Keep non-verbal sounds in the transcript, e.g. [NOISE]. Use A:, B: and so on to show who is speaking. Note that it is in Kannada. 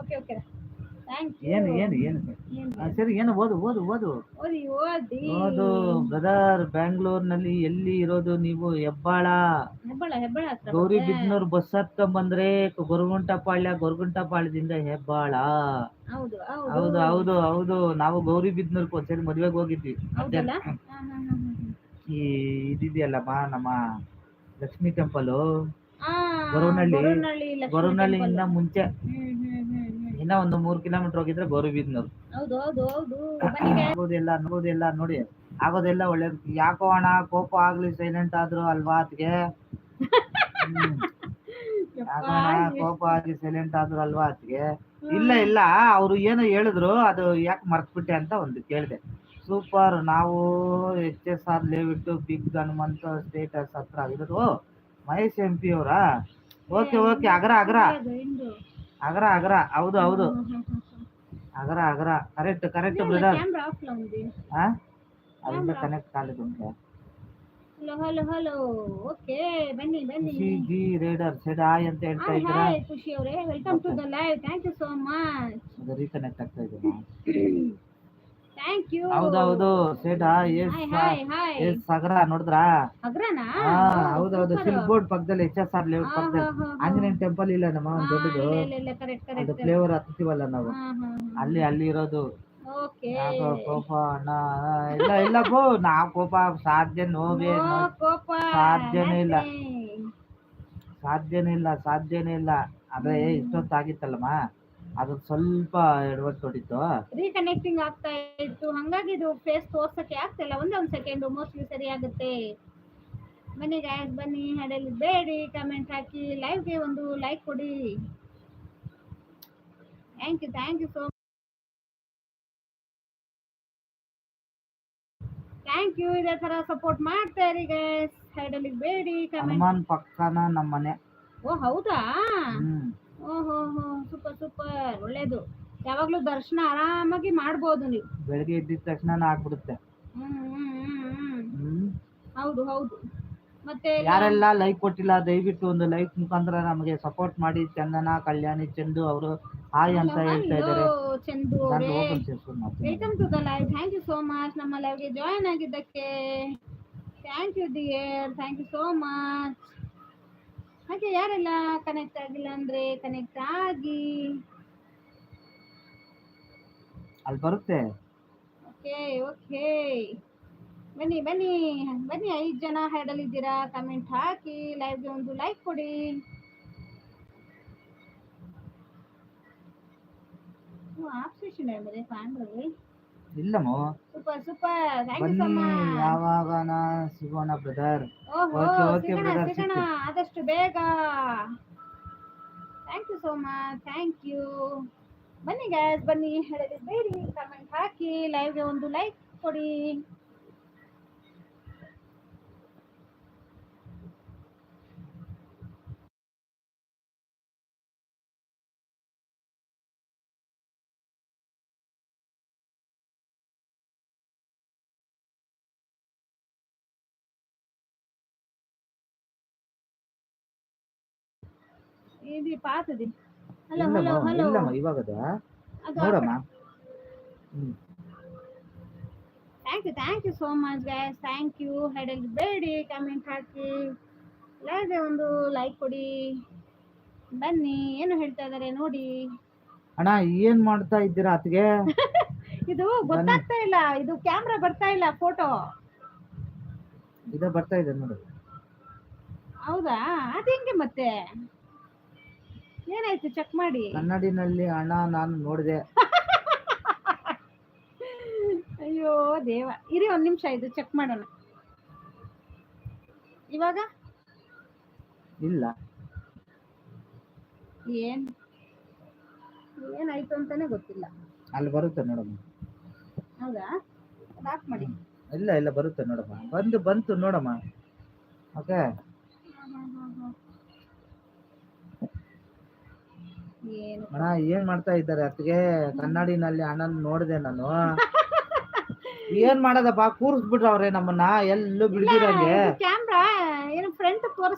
A: ಓಕೆ ಓಕೆ ಥ್ಯಾಂಕ್ ಯು
B: ಏನು ಏನು ಏನು? ಸರಿ ಏನು ಓದು ಓದು ಓದು.
A: ಓದಿ ಓದಿ.
B: ಓದು ಬ್ರದರ್ ಬ್ಯಾಂಗ್ಳೂರ್ನಲ್ಲಿ ಎಲ್ಲಿ ಇರೋದು ನೀವು? ಹೆಬ್ಬಾಳ.
A: ಹೆಬ್ಬಾಳ ಹೆಬ್ಬಳ ಹತ್ರ
B: ಗೌರಿ. ಬಿದ್ನೂರ್ ಬಸ್ ಹತ್ಕೊಂಬಂದ್ರೆ ಗೊರಗುಂಟಪಾಳ್ಯ ಗೊರಗುಂಟಪಾಳ್ಯದಿಂದ ಹೆಬ್ಬಾಳ.
A: ಹೌದು
B: ಹೌದು. ಹೌದು ಹೌದು ನಾವು ಗೌರಿ ಬಿದ್ನೂರ್ಗೆ ಒಂದ್ಸರಿ ಮದ್ವೆಗೆ ಹೋಗಿದ್ವಿ. ಈ ಇದಿದೆಯಲ್ಲಮ್ಮ ನಮ್ಮ ಲಕ್ಷ್ಮಿ ಟೆಂಪಲ್. ಗೊರವನಹಳ್ಳಿ.
A: ಗೊರವನಹಳ್ಳಿ
B: ಗೊರವನಹಳ್ಳಿಯಿಂದ ಮುಂಚೆ. ಇನ್ನ ಒಂದು ಮೂರ್ ಕಿಲೋಮೀಟರ್ ಹೋಗಿದ್ರೆ ಬರು ಬಿದ್ನೂರ್
A: ಹೌದು ಹೌದು ಹೌದು. ಬನ್ನಿ guys.
B: ಆಗೋದೆಲ್ಲ ನೋಡೋದೆಲ್ಲ ನೋಡಿ. ಆಗೋದೆಲ್ಲ ಒಳ್ಳೇದು. ಯಾಕೋ ಅಣ್ಣ ಕೋಪ ಆಗ್ಲಿ ಸೈಲೆಂಟ್ ಆದ್ರು ಅಲ್ವಾ ಅತ್ಗೆ ಯಾಕೋ ಕೋಪ ಆಗ್ಲಿ ಸೈಲೆಂಟ್ ಆದ್ರು ಅಲ್ವಾ ಅತ್ಗೆ ಇಲ್ಲ ಇಲ್ಲ. ಅವ್ರು ಏನು ಹೇಳಿದ್ರು ಅದು ಯಾಕೆ ಮರ್ತ್ಬಿಟ್ಟೆ ಅಂತ ಒಂದು ಕೇಳಿದೆ. ಸೂಪರ್ ನಾವು H S R layout big Hanumantha status ಹತ್ರ ಇರೋದು ಮಹೇಶ್ ಎಂ ಪಿ ಅವರಾ? Okay okay
A: Agara Agara.
B: ಅಗ್ರ ಅಗ್ರ. ಹೌದು ಹೌದು.
A: Agara Agara. Correct correct
B: brother ಅದರಿಂದ ಕನೆಕ್ಟ್ ಕಾಲಿದು
A: ಹಲೋ ಹಲೋ ಹಲೋ. ಓಕೆ ಬನ್ನಿ ಬನ್ನಿ.
B: ಜಿ ರೇಡರ್ ಸೆಡ್ ಆಯ್ ಅಂತ ಹೇಳ್ತಾ ಇದ್ದೀರಾ?
A: ಹಾಯ್ ಖುಷಿ ಅವರೇ. Welcome to the live thank you so much
B: ಅದು ರೀಕನೆಕ್ಟ್ ಆಗ್ತಾ ಇದೆ. [COUGHS]
A: ಥ್ಯಾಂಕ್ ಯು
B: ಹೌದೌದು ಸೆಡ್ ಎಸ್ ಎಸ್ ಸಾಗರ ನೋಡಿದ್ರಾ?
A: ಅಗ್ರನಾ
B: ಹಾ ಹೌದೌದು ಸಿಲ್ಕ್ ಬೋರ್ಡ್ ಪಕ್ಕದಲ್ಲಿ ಎಚ್ ಎಸ್ ಆರ್ ಲೇಔಟ್ ಪಕ್ಕದಲ್ಲಿ ಆಂಜನೇಯ ಟೆಂಪಲ್ ಇಲ್ಲ ನಮ್ಮ ಒಂದು ದೊಡ್ಡದು. ಅದು ಫ್ಲೇವರ್ ಹತ್ತಿವಲ್ಲ ನಾವು. ಅಲ್ಲಿ ಅಲ್ಲಿ ಇರೋದು.
A: ಓಕೆ
B: ಕೋಪ ಅಣ್ಣ ಇಲ್ಲ ಇಲ್ಲ ಬೋ ನಾವ್ ಕೋಪ ಸಾಧ್ಯ ನೋವೇ ಸಾಧ್ಯನೇ ಇಲ್ಲ. ಸಾಧ್ಯನೇ ಇಲ್ಲ ಸಾಧ್ಯನೇ ಇಲ್ಲ. ಅದೇ ಇಷ್ಟೊತ್ತಾಗಿತ್ತಲ್ಲಮ್ಮ? ಅದು ಸ್ವಲ್ಪ ಎಡವಟ್ಟು ಹೊಡಿತು
A: ರೀಕನೆಕ್ಟಿಂಗ್ ಆಗ್ತಾ ಇತ್ತು. ಹಂಗಾಗಿ ಇದು ಫೇಸ್ ತೋರ್ಸಕ್ಕೆ ಆಗ್ತಿಲ್ಲ. ಒಂದೇ ಒಂದು ಸೆಕೆಂಡ್ ಮೋಸ್ಟ್ಲಿ ಸರಿ ಆಗುತ್ತೆ. ಬನ್ನಿ ಗಾಯಸ್ ಬನ್ನಿ. ಹಾಡಲ್ಲಿ ಬೇಡಿ ಕಮೆಂಟ್ ಹಾಕಿ. ಲೈವ್ಗೆ ಒಂದು ಲೈಕ್ ಕೊಡಿ. Thank you thank you so thank you ಇದೆ ತರ ಸಪೋರ್ಟ್ ಮಾಡ್ತಾ ಇರಿ ಗೈಸ್ ಹಾಡಲ್ಲಿ ಬೇಡಿ ಕಮೆಂಟ್
B: ಪಕ್ಕನ ನಮ್ಮ ಮನೆ
A: ಓ ಹೌದಾ? ಓಹೋ ಹೋ ಸೂಪರ್ ಸೂಪರ್ ಒಳ್ಳೇದು. ಯಾವಾಗ್ಲೂ ದರ್ಶನ ಆರಾಮಾಗಿ ಮಾಡ್ಬೋದು ನೀವು.
B: ಬೆಳಗ್ಗೆ ಎದ್ದಿದ ತಕ್ಷಣ ಆಗ್ಬಿಡುತ್ತೆ.
A: ಹ್ಮ್ ಹ್ಮ್ ಹ್ಮ್ ಹ್ಮ್
B: ಹ್ಮ್.
A: ಹೌದು ಹೌದು. ಮತ್ತೆ
B: ಯಾರೆಲ್ಲ ಲೈಕ್ ಕೊಟ್ಟಿಲ್ಲ ದಯವಿಟ್ಟು ಒಂದು ಲೈಕ್ ಮುಖಾಂತರ ನಮಗೆ ಸಪೋರ್ಟ್ ಮಾಡಿ. ಚಂದನ ಕಲ್ಯಾಣಿ ಚಂದು ಅವರು ಹಾಯ್ ಅಂತ ಹೇಳ್ತಾ ಇದ್ದಾರೆ.
A: ಚಂದು
B: ನಾನು ಓಪನ್ ಸೇರ್ಸ್ಕೊಂಡು ಮಾಡ್ತೀನಿ
A: welcome to the live thank you so much ನಮ್ಮ ಲೈವ್ಗೆ ಜಾಯಿನ್ ಆಗಿದ್ದಕ್ಕೆ. Thank you dear thank you so much ಹಾಗೆ ಯಾರೆಲ್ಲ ಕನೆಕ್ಟ್ ಆಗಿಲ್ಲ ಅಂದ್ರೆ ಕನೆಕ್ಟ್ ಆಗಿ.
B: ಅಲ್ಲಿ ಬರುತ್ತೆ.
A: ಓಕೆ ಓಕೆ ಬನ್ನಿ ಬನ್ನಿ ಬನ್ನಿ ಐದು ಜನ ಹೆಡಲ್ ಇದ್ದೀರಾ ಕಮೆಂಟ್ ಹಾಕಿ ಲೈವ್ಗೆ ಒಂದು ಲೈಕ್ ಕೊಡಿ. ಆಪ್ಷನ್ ಫ್ಯಾನ್ ಫ್ಯಾನ್ಗಳಲ್ಲಿ
B: ಇಲ್ಲಮ್ಮ.
A: Super super. Thank you so
B: ಬನ್ನಿ
A: ಮಚ್
B: ಯಾವಾಗನ ಸಿಗೋಣ ಬ್ರದರ್
A: ಓಕೆ
B: ಓಕೆ ಬ್ರದರ್
A: ಸಿಗೋಣ. ಆದಷ್ಟು ಬೇಗ. Thank you so much thank you ಬನ್ನಿ ಗ್ಯಾಸ್ ಬನ್ನಿ. ಹೇಳಿದ್ರೆ ಬೇಡಿ. ಕಮೆಂಟ್ ಹಾಕಿ. ಲೈವ್ಗೆ ಒಂದು ಲೈಕ್ ಕೊಡಿ. ఇది పాతది హలో హలో
B: ಇಲ್ಲಮ್ಮ
A: హలో
B: ಇಲ್ಲಮ್ಮ ಇವಾಗದ
A: ಅದು
B: ನೋಡಮ್ಮ hmm
A: thank you thank you so much guys thank you ಹೆಡಲ್ ಬೇಡಿ ಕಮೆಂಟ್ ಹಾಕಿ ಲೈವ್ಗೆ ಒಂದು ಲೈಕ್ ಕೊಡಿ ಬನ್ನಿ ಏನು ಹೇಳ್ತಾ ಇದ್ದಾರೆ ನೋಡಿ
B: ಅಣ್ಣ ಏನ್ ಮಾಡ್ತಾ ಇದ್ದೀರಾ ಅತ್ಗೆ [LAUGHS]
A: ಇದು ಗೊತ್ತಾಗ್ತಾ ಇಲ್ಲ ಇದು ಕ್ಯಾಮ್ರಾ ಬರ್ತಾ ಇಲ್ಲ ಫೋಟೋ
B: ಇದ ಬರ್ತಾ ಇದೆ ನೋಡು
A: ಹೌದಾ ಅದು ಹೆಂಗೆ ಮತ್ತೆ ಏನಾಯ್ತು? ಚೆಕ್ ಮಾಡಿ.
B: ಕನ್ನಡಿನಲ್ಲಿ ಅಣ್ಣ ನಾನು ನೋಡಿದೆ. [LAUGHS]
A: ಅಯ್ಯೋ ದೇವ. ಇರಿ ಒಂದ್ ನಿಮಿಷ ಇದು ಚೆಕ್ ಮಾಡೋಣ. ಇವಾಗ?
B: ಇಲ್ಲ.
A: ಏನ್? ಏನಾಯ್ತು ಅಂತಾನೆ ಗೊತ್ತಿಲ್ಲ.
B: ಅಲ್ಲಿ ಬರುತ್ತೆ ನೋಡಮ್ಮ.
A: ಹೌದಾ? ಲಾಕ್ ಮಾಡಿ.
B: ಇಲ್ಲ ಇಲ್ಲ ಬರುತ್ತೆ ನೋಡಮ್ಮ. ಬಂದು ಬಂತು ನೋಡಮ್ಮ. ಓಕೆ
A: ಏನು
B: ಅಣ್ಣ ಏನ್ ಮಾಡ್ತಾ ಇದ್ದಾರೆ? ಅತ್ತಿಗೆ ಕನ್ನಡಿನಲ್ಲಿ ಅಣ್ಣನ್ ನೋಡಿದೆ ನಾನು. [LAUGHS] ಏನ್ ಮಾಡೋದಪ್ಪ? ಕೂರಿಸ್ಬಿಟ್ರವ್ರೆ ನಮ್ಮನ್ನ. ಎಲ್ಲೂ ಬಿಡ್ದಿರಂಗೆ.
A: ಕ್ಯಾಮ್ರಾ ಏನು ಫ್ರಂಟ್ ತೋರಿಸ್